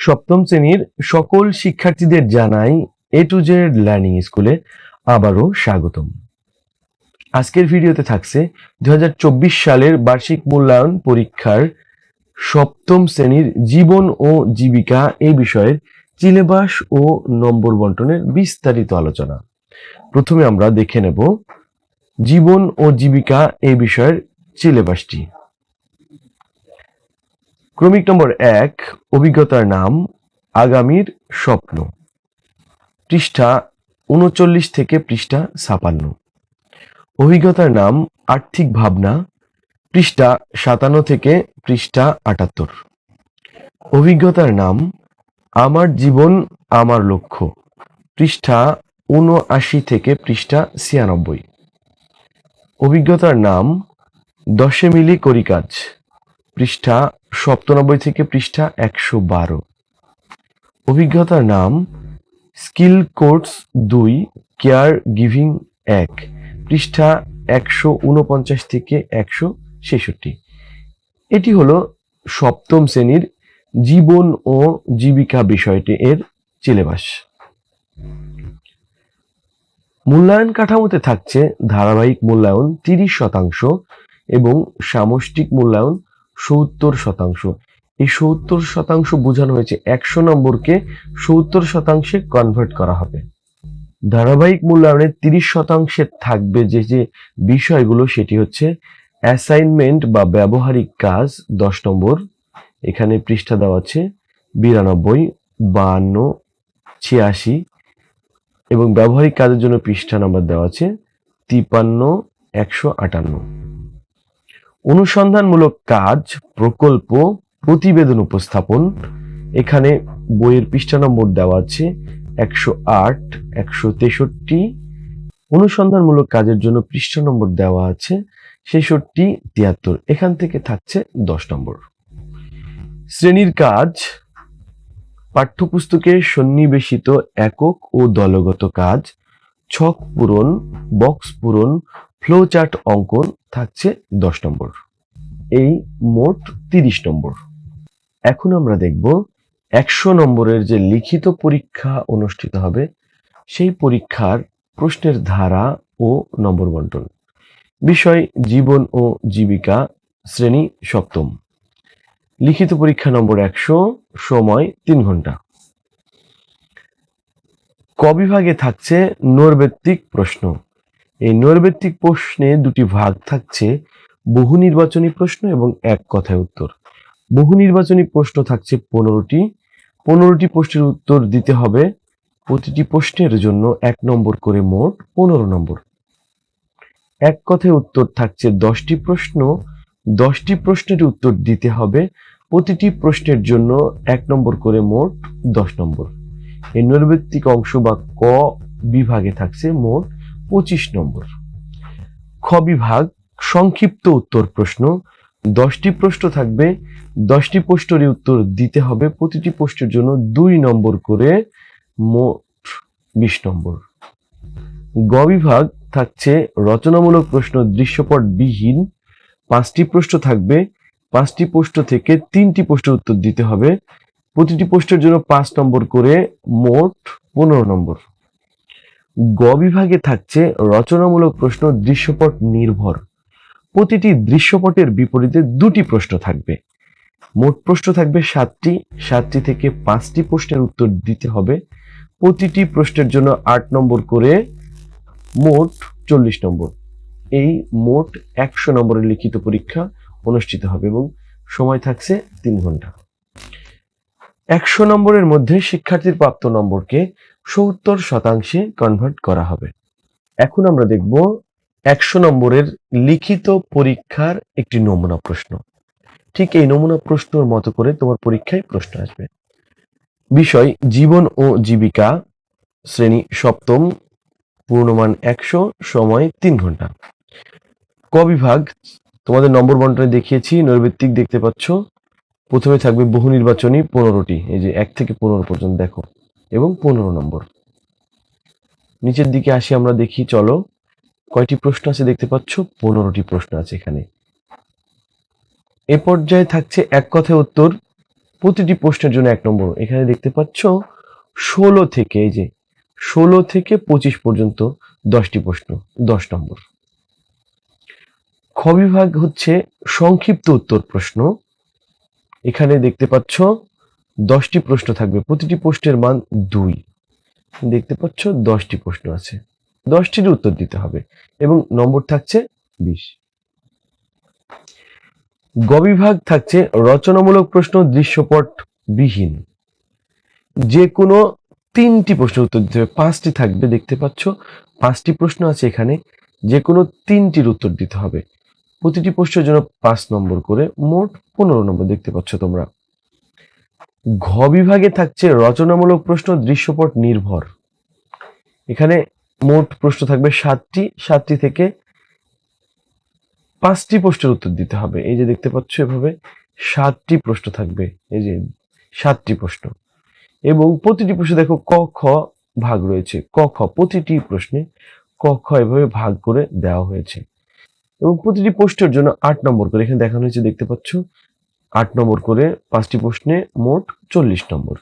সপ্তম শ্রেণির সকল শিক্ষার্থীদের জানাই এ টু জেড লার্নিং স্কুলে আবারও স্বাগতম। আজকের ভিডিওতে থাকছে দু হাজার চব্বিশ সালের বার্ষিক মূল্যায়ন পরীক্ষার সপ্তম শ্রেণির জীবন ও জীবিকা এই বিষয়ের সিলেবাস ও নম্বর বন্টনের বিস্তারিত আলোচনা। প্রথমে আমরা দেখে নেব জীবন ও জীবিকা এই বিষয়ের সিলেবাসটি। ক্রমিক নম্বর এক, অভিজ্ঞতার নাম, আগামীর স্বপ্ন। পৃষ্ঠা উনচল্লিশ থেকে পৃষ্ঠা ছাপান্ন। অভিজ্ঞতার নাম, আর্থিক ভাবনা, পৃষ্ঠা সাতান্ন থেকে পৃষ্ঠা আটাত্তর। অভিজ্ঞতার নাম, আমার জীবন, আমার লক্ষ্য। পৃষ্ঠা উনআশি থেকে পৃষ্ঠা ছিয়ানব্বই। অভিজ্ঞতার নাম, দশে মিলি করি কাজ। পৃষ্ঠা সপ্তানব্বই থেকে পৃষ্ঠা একশো বারো। অভিজ্ঞতার নাম, স্কিল কোর্স দুই, কেয়ার গিভিং এক, পৃষ্ঠা একশো উনপঞ্চাশ থেকে একশো ছেষট্টি। এটি হলো সপ্তম শ্রেণির জীবন ও জীবিকা বিষয়টি এর সিলেবাস। মূল্যায়ন কাঠামোতে থাকছে ধারাবাহিক মূল্যায়ন তিরিশ শতাংশ এবং সামষ্টিক মূল্যায়ন সত্তর শতাংশ। এই সত্তর শতাংশ বোঝানো হয়েছে একশো নম্বরকে সত্তর শতাংশে কনভার্ট করা হবে। ধারাবাহিক মূল্যায়নে তিরিশ শতাংশে থাকবে যে যে বিষয়গুলো সেটি হচ্ছে অ্যাসাইনমেন্ট বা ব্যবহারিক কাজ, দশ নম্বর। এখানে পৃষ্ঠা দেওয়া আছে বিরানব্বই বাহান্ন ছিয়াশি এবং ব্যবহারিক কাজের জন্য পৃষ্ঠা নাম্বার দেওয়া আছে তিপান্ন, একশো আটান্ন। অনুসন্ধানমূলক কাজ, প্রকল্প, প্রতিবেদন উপস্থাপন। এখানে বইয়ের পৃষ্ঠা নম্বর দেওয়া আছে একশো আট, একশো তেষট্টি। অনুসন্ধানমূলক কাজের জন্য পৃষ্ঠা নম্বর দেওয়া আছে ছেষট্টি, তিয়াত্তর। এখান থেকে থাকছে দশ নম্বর। শ্রেণির কাজ, পাঠ্যপুস্তকে সন্নিবেশিত একক ও দলগত কাজ, ছক পূরণ, বক্স পূরণ ফ্লো চার্ট অঙ্কন থাকছে দশ নম্বর। এই মোট তিরিশ নম্বর। এখন আমরা দেখব একশো নম্বরের যে লিখিত পরীক্ষা অনুষ্ঠিত হবে, সেই পরীক্ষার প্রশ্নের ধারা ও নম্বর বন্টন। বিষয় জীবন ও জীবিকা, শ্রেণি সপ্তম। লিখিত পরীক্ষা নম্বর একশো, সময় তিন ঘণ্টা। ক বিভাগে থাকছে নৈর্ব্যক্তিক প্রশ্ন। এই নৈর্ব্যক্তিক প্রশ্নে দুটি ভাগ থাকছে, বহু নির্বাচনী প্রশ্ন এবং এক কথায় উত্তর। বহু নির্বাচনী প্রশ্ন থাকছে পনেরোটি। পনেরোটি প্রশ্নের উত্তর দিতে হবে। প্রতিটি প্রশ্নের জন্য এক নম্বর করে মোট পনেরো নম্বর। এক কথায় উত্তর থাকছে দশটি প্রশ্ন। দশটি প্রশ্নের উত্তর দিতে হবে। প্রতিটি প্রশ্নের জন্য এক নম্বর করে মোট দশ নম্বর। এই নৈর্ব্যক্তিক অংশ বা ক বিভাগে থাকছে মোট পঁচিশ নম্বর। খ বিভাগ, সংক্ষিপ্ত উত্তর প্রশ্ন। দশটি প্রশ্ন থাকবে, দশটি প্রশ্নের উত্তর দিতে হবে। প্রতিটি প্রশ্নের জন্য দুই নম্বর করে মোট বিশ নম্বর। গ বিভাগ থাকছে, রচনামূলক প্রশ্ন দৃশ্যপট বিহীন পাঁচটি প্রশ্ন থাকবে, পাঁচটি প্রশ্ন থেকে তিনটি প্রশ্নের উত্তর দিতে হবে। প্রতিটি প্রশ্নের জন্য পাঁচ নম্বর করে মোট পনেরো নম্বর। গ বিভাগে থাকছে রচনামূলক প্রশ্ন দৃশ্যপট নির্ভর। প্রতিটি দৃশ্যপটের বিপরীতে দুটি প্রশ্ন থাকবে। মোট প্রশ্ন থাকবে সাতটি সাতটি থেকে পাঁচটি প্রশ্নের উত্তর দিতে হবে। প্রতিটি প্রশ্নের জন্য আট নম্বর করে মোট চল্লিশ নম্বর। এই মোট একশো নম্বরের লিখিত পরীক্ষা অনুষ্ঠিত হবে এবং সময় থাকছে তিন ঘণ্টা। একশো নম্বরের মধ্যে শিক্ষার্থীর প্রাপ্ত নম্বরকে সত্তর শতাংশে কনভার্ট করা হবে। এখন আমরা দেখব একশো নম্বরের লিখিত পরীক্ষার একটি নমুনা প্রশ্ন। ঠিক এই নমুনা প্রশ্নর মতো করে তোমার পরীক্ষায় প্রশ্ন আসবে। বিষয়, জীবন ও জীবিকা, শ্রেণি সপ্তম, পূর্ণমান একশো সময় তিন ঘণ্টা। ক বিভাগ, তোমাদের নম্বর বন্টনে দেখিয়েছি নৈর্ব্যক্তিক দেখতে পাচ্ছ। প্রথমে থাকবে বহু নির্বাচনী পনেরোটি, এই যে এক থেকে পনেরো পর্যন্ত দেখো, এবং পনেরো নম্বর। নিচের দিকে আসি আমরা দেখি, চলো, কয়টি প্রশ্ন আছে দেখতে পাচ্ছ? পনেরোটি প্রশ্ন আছে এখানে। এ পর্যায়ে থাকছে এক কথায় উত্তর, প্রতিটি প্রশ্নের জন্য এক নম্বর। এখানে দেখতে পাচ্ছ, ষোলো থেকে, এই যে, ষোলো থেকে পঁচিশ পর্যন্ত দশটি প্রশ্ন, দশ নম্বর। খ বিভাগ হচ্ছে সংক্ষিপ্ত উত্তর প্রশ্ন। এখানে দেখতে পাচ্ছ দশটি প্রশ্ন থাকবে। প্রতিটি প্রশ্নের মান দুই। দেখতে পাচ্ছ দশটি প্রশ্ন আছে। দশটির উত্তর দিতে হবে এবং নম্বর থাকছে বিশ। গ বিভাগ থাকছে রচনামূলক প্রশ্ন দৃশ্যপট বিহীন। যে কোনো তিনটি প্রশ্ন উত্তর দিতে হবে। পাঁচটি থাকবে। দেখতে পাচ্ছ পাঁচটি প্রশ্ন আছে এখানে। যে কোনো তিনটির উত্তর দিতে হবে। প্রতিটি প্রশ্নের জন্য পাঁচ নম্বর করে মোট পনেরো নম্বর দেখতে পাচ্ছ তোমরা। ঘ বিভাগে থাকছে রচনামূলক প্রশ্ন, দৃশ্যপট নির্ভর। এখানে মোট প্রশ্ন থাকবে সাতটি সাতটি থেকে পাঁচটি প্রশ্নের উত্তর দিতে হবে। এই যে দেখতে পাচ্ছ এভাবে সাতটি প্রশ্ন থাকবে, এই যে সাতটি প্রশ্ন। এবং প্রতিটি প্রশ্নে দেখো ক, খ ভাগ রয়েছে। ক, খ প্রতিটি প্রশ্নে ক, খ এভাবে ভাগ করে দেওয়া হয়েছে। এবং প্রতিটি পোস্টের জন্য আট নম্বর করে, এখানে দেখানো হয়েছে, দেখতে পাচ্ছ, আট নম্বর করে পাঁচটি প্রশ্নে মোট চল্লিশ নম্বর।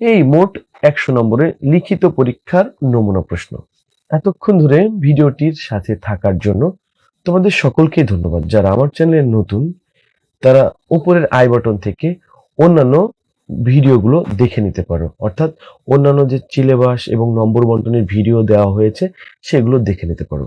এই মোট একশো নম্বরে লিখিত পরীক্ষার নমুনা প্রশ্ন। এতক্ষণ ধরে ভিডিওটির সাথে থাকার জন্য তোমাদের সকলকে ধন্যবাদ। যারা আমার চ্যানেলে নতুন, তারা উপরের আই বাটন থেকে অন্যান্য ভিডিওগুলো দেখে নিতে পারো। অর্থাৎ অন্যান্য যে সিলেবাস এবং নম্বর বন্টনের ভিডিও দেওয়া হয়েছে, সেগুলো দেখে নিতে পারো।